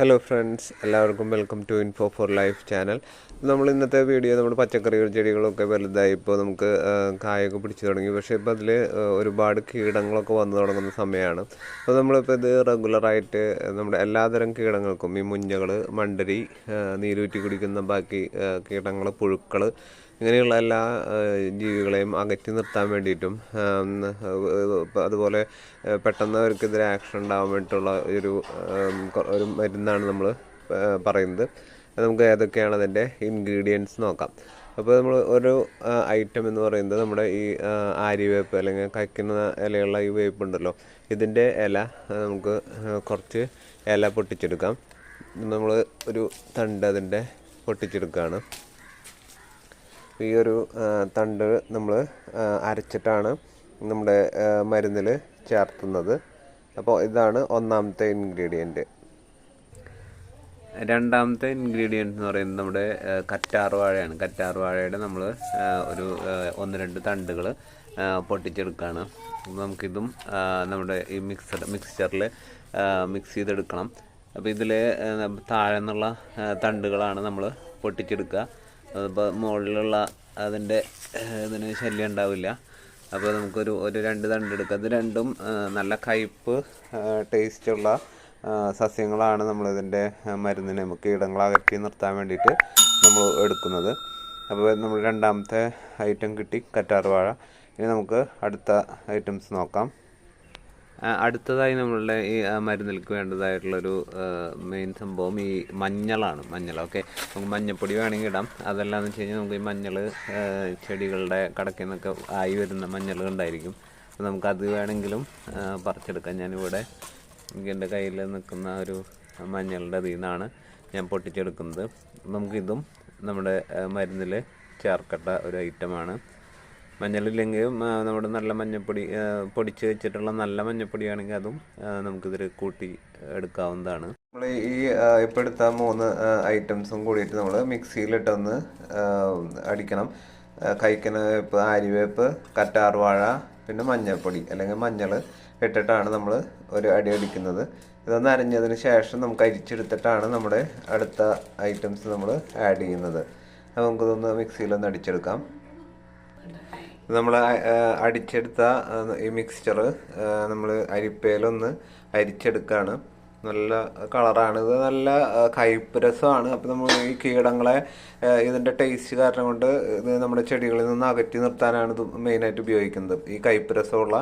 Hello friends എല്ലാവർക്കും welcome to info for life channel നമ്മൾ ഇന്നത്തെ വീഡിയോ നമ്മുടെ പച്ചക്കറികൾ ചെടികളൊക്കെ വലുതായി ഇപ്പോൾ നമുക്ക് കായൊക്കെ പിടിച്ചു തുടങ്ങി. പക്ഷേ ഇപ്പോൾ അതിൽ ഒരുപാട് കീടങ്ങളൊക്കെ വന്നു തുടങ്ങുന്ന സമയമാണ്. അപ്പോൾ നമ്മളിപ്പോൾ ഇത് റെഗുലറായിട്ട് നമ്മുടെ എല്ലാതരം കീടങ്ങൾക്കും ഈ മുഞ്ഞകൾ മണ്ടരി നീരൂറ്റി കുടിക്കുന്ന ബാക്കി കീടങ്ങൾ പുഴുക്കൾ ഇങ്ങനെയുള്ള എല്ലാ ജീവികളെയും അകറ്റി നിർത്താൻ വേണ്ടിയിട്ടും അതുപോലെ പെട്ടെന്ന് അവർക്കെതിരെ ആക്ഷൻ ഉണ്ടാകാൻ വേണ്ടിയിട്ടുള്ള ഒരു ഒരു മരുന്നാണ് നമ്മൾ പറയുന്നത്. നമുക്ക് ഏതൊക്കെയാണ് അതിന്റെ ഇൻഗ്രീഡിയൻസ് നോക്കാം. അപ്പോൾ നമ്മൾ ഒരു ഐറ്റം എന്ന് പറയുന്നത് നമ്മുടെ ഈ ആര്യവേപ്പ് അല്ലെങ്കിൽ കയ്ക്കുന്ന ഇലയുള്ള ഈ വേപ്പ് ഉണ്ടല്ലോ. ഇതിന്റെ ഇല നമുക്ക് കുറച്ച് ഇല പൊട്ടിച്ചെടുക്കാം. നമ്മൾ ഒരു തണ്ട് അതിന്റെ പൊട്ടിച്ചെടുക്കുകയാണ്. ഈ ഒരു തണ്ട് നമ്മൾ അരച്ചിട്ടാണ് നമ്മുടെ മരുന്നിൽ ചേർത്തുന്നത്. അപ്പോൾ ഇതാണ് ഒന്നാമത്തെ ഇൻഗ്രീഡിയന്റ് രണ്ടാമത്തെ ഇൻഗ്രീഡിയന്റ് എന്ന് പറയുന്നത് നമ്മുടെ കറ്റാർ വാഴയാണ്. കറ്റാർ വാഴയുടെ നമ്മൾ ഒരു ഒന്ന് രണ്ട് തണ്ടുകൾ പൊട്ടിച്ചെടുക്കുകയാണ് നമുക്കിതും നമ്മുടെ ഈ മിക്സർ മിക്സ്ചറിൽ മിക്സ് ചെയ്തെടുക്കണം. അപ്പോൾ ഇതിൽ താഴെ നിന്നുള്ള തണ്ടുകളാണ് നമ്മൾ പൊട്ടിച്ചെടുക്കുക. അതിപ്പോൾ മുകളിലുള്ള അതിന്റെ ഇതിന് ശല്യം ഉണ്ടാവില്ല. അപ്പോൾ നമുക്കൊരു ഒരു രണ്ട് തണ്ട് എടുക്കാം. ഇത് രണ്ടും നല്ല കയ്പ്പ് ടേസ്റ്റുള്ള സസ്യങ്ങളാണ് നമ്മളിതിന്റെ മരുന്നിന് നമുക്ക് ഇടങ്ങളകറ്റി നിർത്താൻ വേണ്ടിയിട്ട് നമ്മൾ എടുക്കുന്നത്. അപ്പോൾ നമ്മൾ രണ്ടാമത്തെ ഐറ്റം കിട്ടി കറ്റാർവാഴ. ഇനി നമുക്ക് അടുത്ത ഐറ്റംസ് നോക്കാം. അടുത്തതായി നമ്മളുടെ ഈ മരുന്നിൽക്ക് വേണ്ടതായിട്ടുള്ളൊരു മെയിൻ സംഭവം ഈ മഞ്ഞളാണ്. മഞ്ഞൾ ഓക്കെ നമുക്ക് മഞ്ഞപ്പൊടി വേണമെങ്കിൽ ഇടാം. അതല്ലാന്ന് വെച്ച് കഴിഞ്ഞാൽ നമുക്ക് ഈ മഞ്ഞൾ ചെടികളുടെ കടക്കിൽ നിന്നൊക്കെ ആയി വരുന്ന മഞ്ഞൾ ഉണ്ടായിരിക്കും അപ്പോൾ നമുക്കത് വേണമെങ്കിലും പറിച്ചെടുക്കാം. ഞാനിവിടെ എന്റെ കയ്യിൽ നിൽക്കുന്ന ഒരു മഞ്ഞളുടെ അതിൽ നിന്നാണ് ഞാൻ പൊട്ടിച്ചെടുക്കുന്നത്. നമുക്കിതും നമ്മുടെ മരുന്നിൽ ചേർക്കട്ട ഒരു ഐറ്റമാണ് മഞ്ഞളില്ലെങ്കിലും ആ, നമ്മുടെ നല്ല മഞ്ഞപ്പൊടി പൊടിച്ച് വെച്ചിട്ടുള്ള നല്ല മഞ്ഞപ്പൊടിയാണെങ്കിൽ അതും നമുക്കിതിൽ കൂട്ടി എടുക്കാവുന്നതാണ്. നമ്മൾ ഈ ഇപ്പോൾ എടുത്ത മൂന്ന് ഐറ്റംസും കൂടിയിട്ട് നമ്മൾ മിക്സിയിലിട്ടൊന്ന് അടിക്കണം. കഴിക്കുന്ന വേപ്പ് ആര്യവേപ്പ് കറ്റാർവാഴ പിന്നെ മഞ്ഞൾപ്പൊടി അല്ലെങ്കിൽ മഞ്ഞൾ ഇട്ടിട്ടാണ് നമ്മൾ ഒരു അടി അടിക്കുന്നത്. ഇതൊന്ന് അരഞ്ഞതിന് ശേഷം നമുക്ക് അരിച്ചെടുത്തിട്ടാണ് നമ്മുടെ അടുത്ത ഐറ്റംസ് നമ്മൾ ആഡ് ചെയ്യുന്നത്. നമുക്കിതൊന്ന് മിക്സിയിലൊന്ന് അടിച്ചെടുക്കാം. നമ്മൾ അടിച്ചെടുത്ത ഈ മിക്സ്ചർ നമ്മൾ അരിപ്പയിലൊന്ന് അരിച്ചെടുക്കുകയാണ് നല്ല കളറാണ്. ഇത് നല്ല കയ്പ്പ് രസമാണ്. അപ്പോൾ നമ്മൾ ഈ കീടങ്ങളെ ഇതിന്റെ ടേസ്റ്റ് കാരണം കൊണ്ട് ഇത് നമ്മുടെ ചെടികളിൽ നിന്ന് അകറ്റി നിർത്താനാണ് ഇത് മെയിനായിട്ട് ഉപയോഗിക്കുന്നത്. ഈ കയ്പ്പ് രസമുള്ള